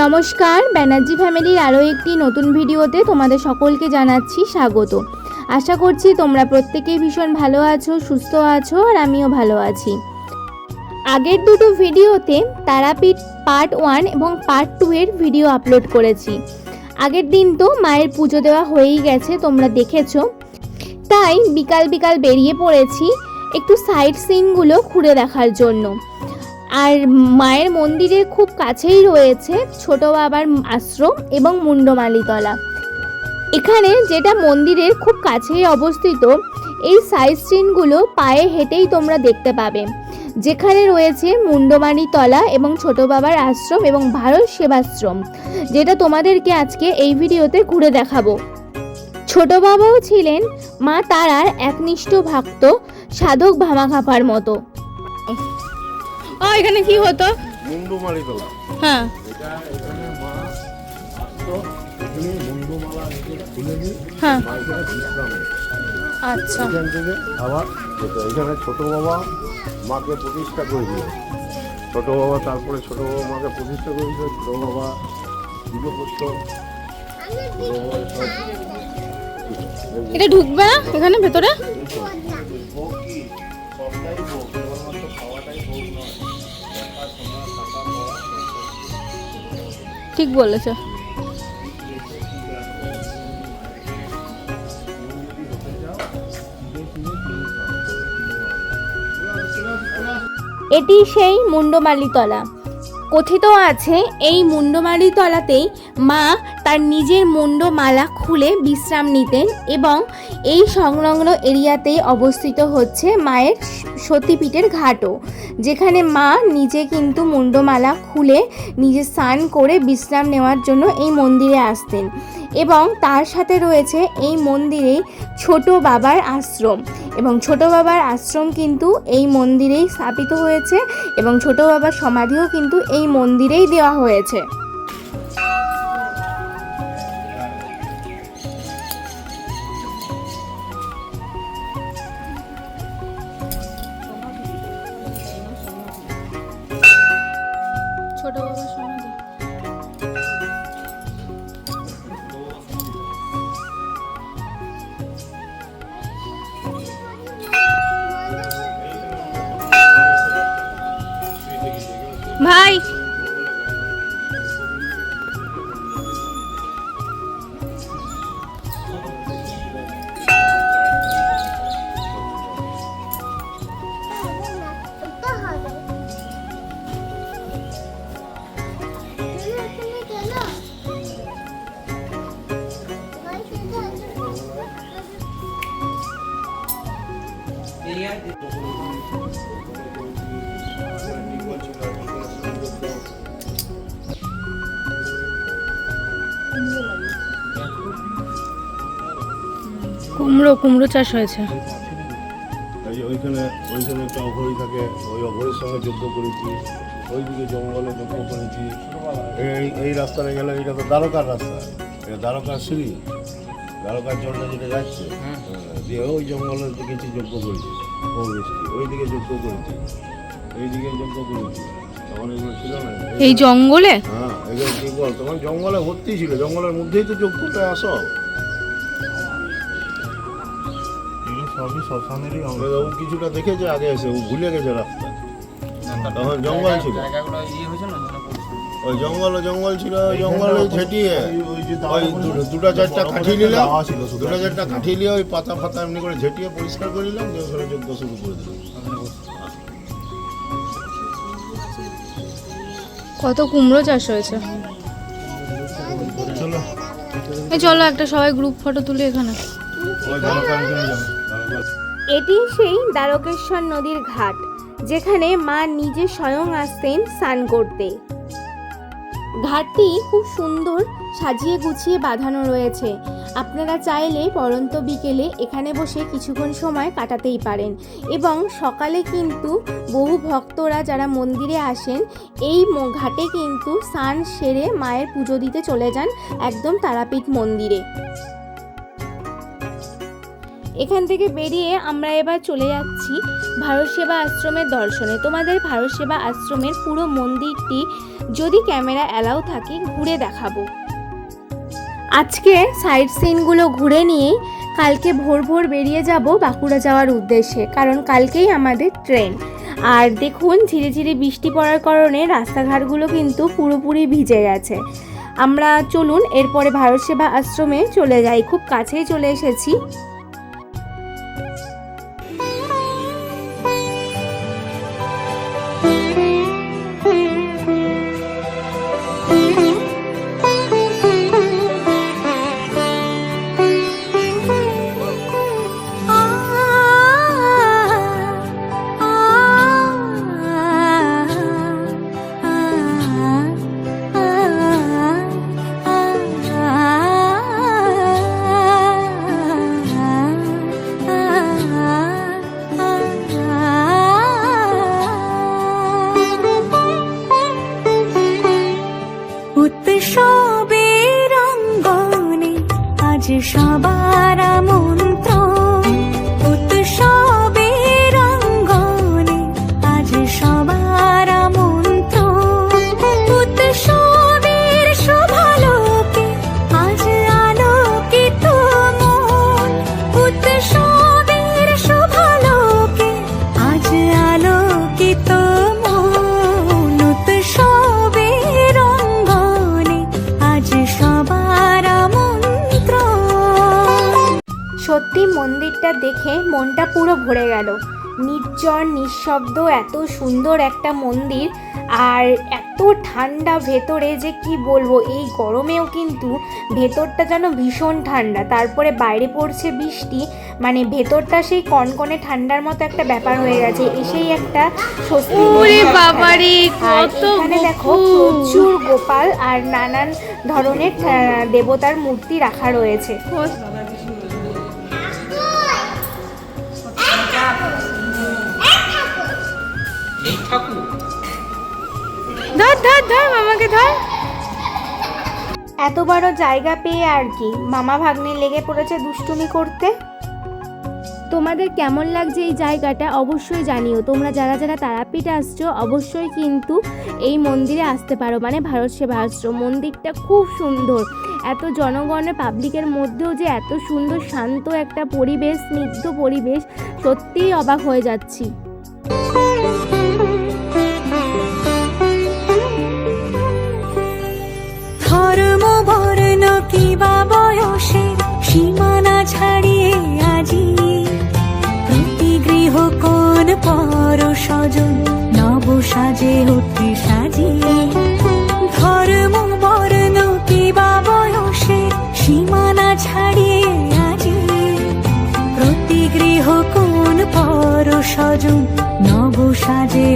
নমস্কার, ব্যানার্জি ফ্যামিলির আরও একটি নতুন ভিডিওতে তোমাদের সকলকে জানাচ্ছি স্বাগত। আশা করছি তোমরা প্রত্যেকেই ভীষণ ভালো আছো, সুস্থ আছো আর আমিও ভালো আছি। আগের দুটো ভিডিওতে তারাপীঠ পার্ট ওয়ান এবং পার্ট টু এর ভিডিও আপলোড করেছি। আগের দিন তো মায়ের পুজো দেওয়া হয়েই গেছে, তোমরা দেখেছ। তাই বিকাল বিকাল বেরিয়ে পড়েছি একটু সাইড সিনগুলো ঘুরে দেখার জন্য। আর মায়ের মন্দিরের খুব কাছেই রয়েছে ছোট বাবার আশ্রম এবং মুন্ডমালিতলা। এখানে যেটা মন্দিরের খুব কাছেই অবস্থিত, এই সাইড সিনগুলো পায়ে হেঁটেই তোমরা দেখতে পাবে। যেখানে রয়েছে মুন্ডমালিতলা এবং ছোট বাবার আশ্রম এবং ভারত সেবাশ্রম, যেটা তোমাদেরকে আজকে এই ভিডিওতে ঘুরে দেখাবো। ছোট বাবাও ছিলেন মা তারার একনিষ্ঠ ভক্ত, সাধক ভামাখাপার মতো। ও এখানে কি হতো? তোলা। হ্যাঁ। এটা এখানে মা আসতো এখানে মুন্ডুমালা খুলে নিয়ে হ্যাঁ। আচ্ছা। এখান থেকে আবার এখানে ছোট বাবা মাকে প্রতিষ্ঠা করে দিল। ছোট বাবা তারপরে ছোট বাবা মাকে প্রতিষ্ঠা করে দিল। ছোট বাবা পুজো করতো এটা ঢুকবে না এখানে ভেতরে? ঠিক বলেছ। এটি সেই মুন্ডমালিতলা। কথিত আছে এই মুন্ডমালিতলাতেই মা তার নিজের মুন্ডমালা খুলে বিশ্রাম নিতেন এবং এই সংলগ্ন এরিয়াতেই অবস্থিত হচ্ছে মায়ের সতীপীঠের ঘাটও, যেখানে মা নিজে কিন্তু মুন্ডমালা খুলে নিজে স্নান করে বিশ্রাম নেওয়ার জন্য এই মন্দিরে আসতেন এবং তার সাথে রয়েছে এই মন্দিরেই ছোট বাবার আশ্রম এবং ছোট বাবার আশ্রম কিন্তু এই মন্দিরেই স্থাপিত হয়েছে এবং ছোট বাবার সমাধিও কিন্তু এই মন্দিরেই দেওয়া হয়েছে। ছোট বাবা শোনা যায়। ভাই কুমড়ো কুমড়ো চাষ হয়েছে। এই যে ওইখানে ওইখানে একটা অঘরি থাকে ওই অঘরের সঙ্গে যজ্ঞ করেছি ওইদিকে জঙ্গলে যজ্ঞ করেছি। এই এই রাস্তাটা গেলে এটা তো দ্বারকার রাস্তা। এটা দ্বারকার সিঁড়ি। দ্বারকার জলটা যেটা যাচ্ছে হ্যাঁ, দিয়ে ওই জঙ্গলের দিকে যজ্ঞ করেছি ও বৃষ্টি ওইদিকে যজ্ঞ করেছি এইদিকে যজ্ঞ করেছি। এই জঙ্গলে? হ্যাঁ জঙ্গলে ভর্তি ছিল জঙ্গলের মধ্যেই তো যজ্ঞটা আসো শ্মশানেরই অংশ ও কিছুটা দেখেছে আগে এসে ও ভুলে গেছে রাস্তা তখন জঙ্গল ছিল। ওই জঙ্গল জঙ্গল ছিল ওই জঙ্গলে ঝেটিয়ে ওই দুটো চারটা কাঠি নিলাম দুটো চারটা কাঠি নিয়ে ওই পাতা ফাতা এমনি করে ঝেটিয়ে পরিষ্কার করে নিলাম দিয়ে ওখানে যোগ্য শুরু করে দিলাম কত কুমড়ো চাষ হয়েছে? চলো। এই চলো একটা সবাই গ্রুপ ফটো তুলি এখানে। এটি সেই দ্বারকেশ্বর নদীর ঘাট, যেখানে মা নিজে স্বয়ং আসতেন স্নান করতে। ঘাটটি খুব সুন্দর সাজিয়ে গুছিয়ে বাঁধানো রয়েছে। আপনারা চাইলে পরন্ত বিকেলে এখানে বসে কিছুক্ষণ সময় কাটাতেই পারেন এবং সকালে কিন্তু বহু ভক্তরা যারা মন্দিরে আসেন, এই ঘাটে কিন্তু স্নান সেরে মায়ের পুজো দিতে চলে যান একদম তারাপীঠ মন্দিরে। এখান থেকে বেরিয়ে আমরা এবার চলে যাচ্ছি ভারত সেবা আশ্রমের দর্শনে। তোমাদের ভারত সেবা আশ্রমের পুরো মন্দিরটি যদি ক্যামেরা অ্যালাউ থাকে ঘুরে দেখাবো। আজকে সাইট সিনগুলো ঘুরে নিয়ে কালকে ভোর ভোর বেরিয়ে যাব বাঁকুড়া যাওয়ার উদ্দেশ্যে, কারণ কালকেই আমাদের ট্রেন। আর দেখুন ধীরে ধীরে বৃষ্টি পড়ার কারণে রাস্তাঘাটগুলো কিন্তু পুরোপুরি ভিজে গেছে। আমরা চলুন, এরপরে ভারত সেবা আশ্রমে চলে যাই। খুব কাছেই চলে এসেছি। পুরো ভরে গেল। নির্জন নিঃশব্দ এত সুন্দর একটা মন্দির আর এত ঠান্ডা ভেতরে যে কি বলব এই গরমেও কিন্তু ভেতরটা যেন ভীষণ ঠান্ডা। তারপরে বাইরে পড়ছে বৃষ্টি মানে ভেতরটা সেই কনকনে ঠান্ডার মতো একটা ব্যাপার হয়ে গেছে এসেই একটা এখানে দেখো প্রচুর গোপাল আর নানান ধরনের দেবতার মূর্তি রাখা রয়েছে। ধর ধর ধর মামাকে ধর। এত বড় জায়গা পেয়ে আর কি? মামা ভাগ্নে লেগে পড়েছে দুষ্টুমি করতে? তোমাদের কেমন লাগছে এই জায়গাটা অবশ্যই জানিও। তোমরা যারা যারা তারাপীঠ আসছো অবশ্যই কিন্তু এই মন্দিরে আসতে পারো। মানে ভারত সেবা আশ্রম মন্দিরটা খুব সুন্দর। এত জনগণের পাবলিকের মধ্যেও যে এত সুন্দর শান্ত একটা পরিবেশ স্নিগ্ধ পরিবেশ সত্যিই অবাক হয়ে যাচ্ছি। ছাড়িয়ে আজি। প্রতি গৃহ কোন পর নব সাজে ধর্ম বর্ণ বয়সে সীমানা ছাড়িয়ে আজি। প্রতি গৃহ কোন পর স্বজন নব সাজে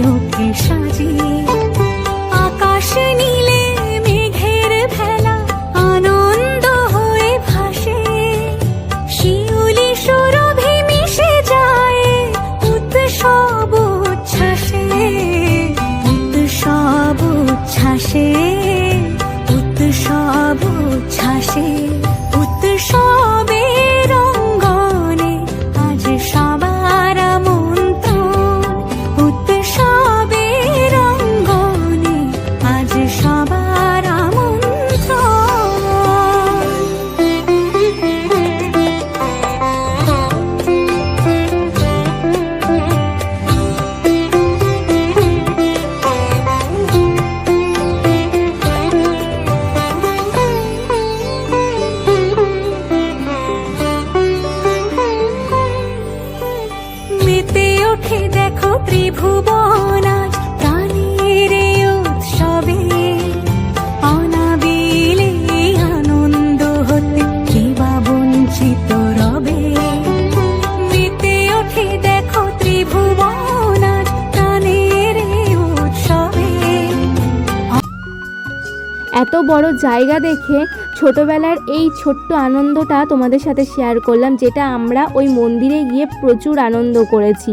এত বড় জায়গা দেখে ছোটবেলার এই ছোট্ট আনন্দটা তোমাদের সাথে শেয়ার করলাম, যেটা আমরা ওই মন্দিরে গিয়ে প্রচুর আনন্দ করেছি।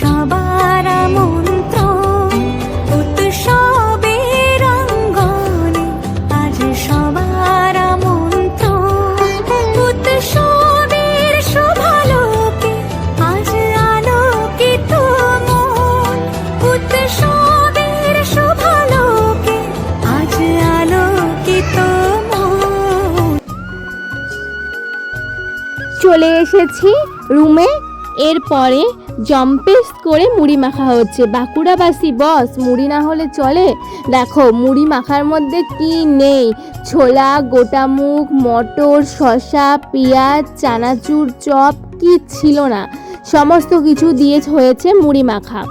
সবার এসেছি রুমে। এরপরে জম্পেস করে মুড়ি মাখা হচ্ছে। বাঁকুড়াবাসী, বস, মুড়ি না হলে চলে? দেখো, মুড়ি মাখার মধ্যে কি নেই? ছোলা, গোটা মুখ মটর, শসা, পেঁয়াজ, চানাচুর, চপ, কি ছিল না? সমস্ত কিছু দিয়ে হয়েছে মুড়ি মাখা।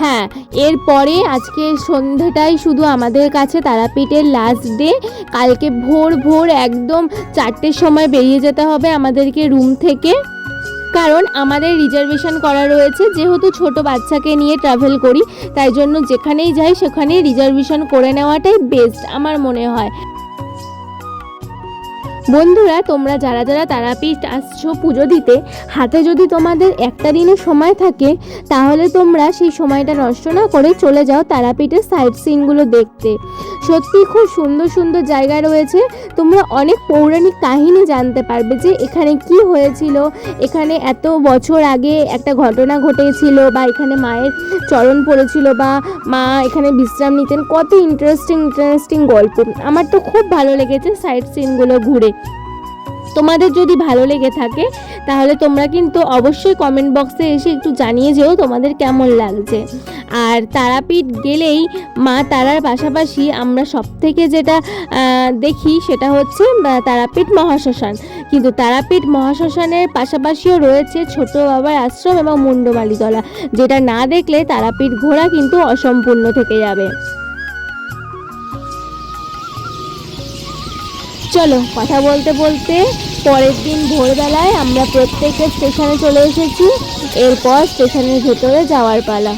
হ্যাঁ এরপরে আজকে সন্ধ্যাটাই শুধু আমাদের কাছে তারাপীঠের লাস্ট ডে কালকে ভোর ভোর একদম চারটের সময় বেরিয়ে যেতে হবে আমাদেরকে রুম থেকে। কারণ আমাদের রিজার্ভেশন করা রয়েছে, যেহেতু ছোট বাচ্চাকে নিয়ে ট্রাভেল করি, তাই জন্য যেখানেই যাই সেখানেই রিজার্ভেশন করে নেওয়াটাই বেস্ট আমার মনে হয়। বন্ধুরা, তোমরা যারা যারা তারাপীঠ আসছো পুজো দিতে, হাতে যদি তোমাদের একটা দিনের সময় থাকে, তাহলে তোমরা সেই সময়টা নষ্ট না করে চলে যাও তারাপীঠের সাইট সিনগুলো দেখতে। সত্যি খুব সুন্দর সুন্দর জায়গা রয়েছে। তোমরা অনেক পৌরাণিক কাহিনী জানতে পারবে যে এখানে কি হয়েছিল, এখানে এত বছর আগে একটা ঘটনা ঘটেছিল বা এখানে মায়ের চরণ পড়েছিল বা মা এখানে বিশ্রাম নিতেন। কত ইন্টারেস্টিং ইন্টারেস্টিং গল্প। আমার তো খুব ভালো লেগেছে সাইট সিনগুলো ঘুরে। তোমাদের যদি ভালো লেগে থাকে তাহলে তোমরা কিন্তু অবশ্যই কমেন্ট বক্সে এসে একটু জানিয়ে যেও তোমাদের কেমন লাগছে। আর তারাপীঠ গেলেই মা তারার পাশাপাশি আমরা সব থেকে যেটা দেখি সেটা হচ্ছে তারাপীঠ মহাশ্মশান। কিন্তু তারাপীঠ মহাশ্মশানের পাশাপাশিও রয়েছে ছোট বাবার আশ্রম এবং মুন্ডমালিতলা। যেটা না দেখলে তারাপীঠ ঘোরা কিন্তু অসম্পূর্ণ থেকে যাবে। চলো, কথা বলতে বলতে পরের দিন ভোরবেলায় আমরা প্রত্যেকের স্টেশনে চলে এসেছি। এরপর স্টেশনের ভেতরে যাওয়ার পালা।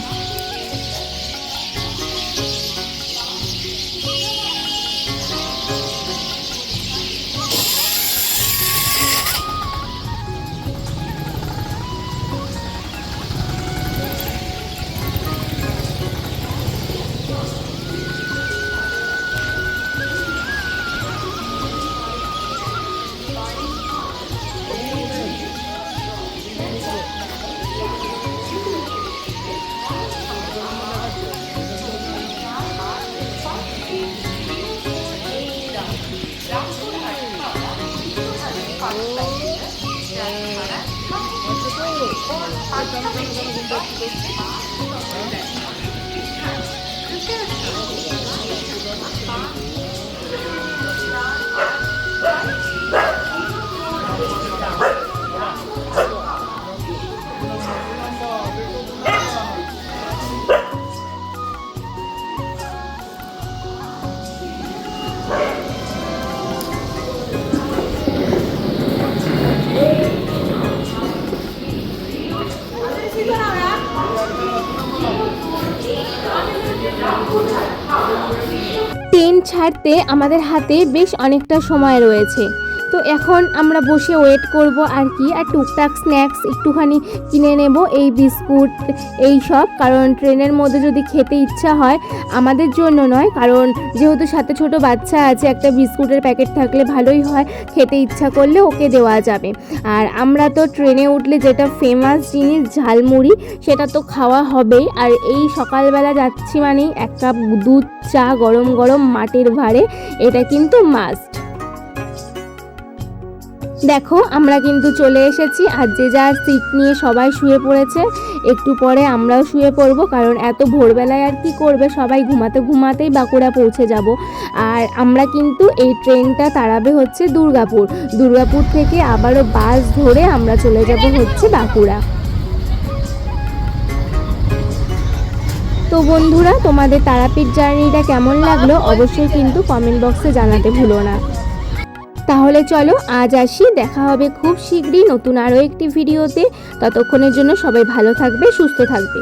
ছাড়তে আমাদের হাতে বেশ অনেকটা সময় রয়েছে। তো এখন আমরা বসে ওয়েট করব আর কি। আর টুকটাক স্ন্যাক্স একটুখানি কিনে নেব এই বিস্কুট, এই সব। কারণ ট্রেনের মধ্যে যদি খেতে ইচ্ছা হয়, আমাদের জন্য নয়। কারণ যেহেতু সাথে ছোট বাচ্চা আছে, একটা বিস্কুটের প্যাকেট থাকলে ভালোই হয়। খেতে ইচ্ছা করলে ওকে দেওয়া যাবে। আর আমরা তো ট্রেনে উঠলে যেটা ফেমাস জিনিস, ঝালমুড়ি, সেটা তো খাওয়া হবেই। আর এই সকালবেলা যাচ্ছি মানেই এক কাপ দুধ চা গরম গরম মাটির ভাড়ে, এটা কিন্তু মাস্ট দেখো, আমরা কিন্তু চলে এসেছি আর যে যার সিট নিয়ে সবাই শুয়ে পড়েছে, একটু পরে আমরাও শুয়ে পড়ব, কারণ এত ভোরবেলায় আর কি করবে? সবাই ঘুমাতে ঘুমাতেই বাঁকুড়া পৌঁছে যাব। আর আমরা কিন্তু এই ট্রেনটা তাড়াবে হচ্ছে দুর্গাপুর। দুর্গাপুর থেকে আবারও বাস ধরে আমরা চলে যাব হচ্ছে বাঁকুড়া। তো বন্ধুরা, তোমাদের তারাপীঠ জার্নিটা কেমন লাগল? অবশ্যই কিন্তু কমেন্ট বক্সে জানাতে ভুলো না। তাহলে চলো আজ আসি, দেখা হবে খুব শীঘ্রই নতুন আরও একটি ভিডিওতে। ততক্ষণের জন্য সবাই ভালো থাকবে, সুস্থ থাকবে।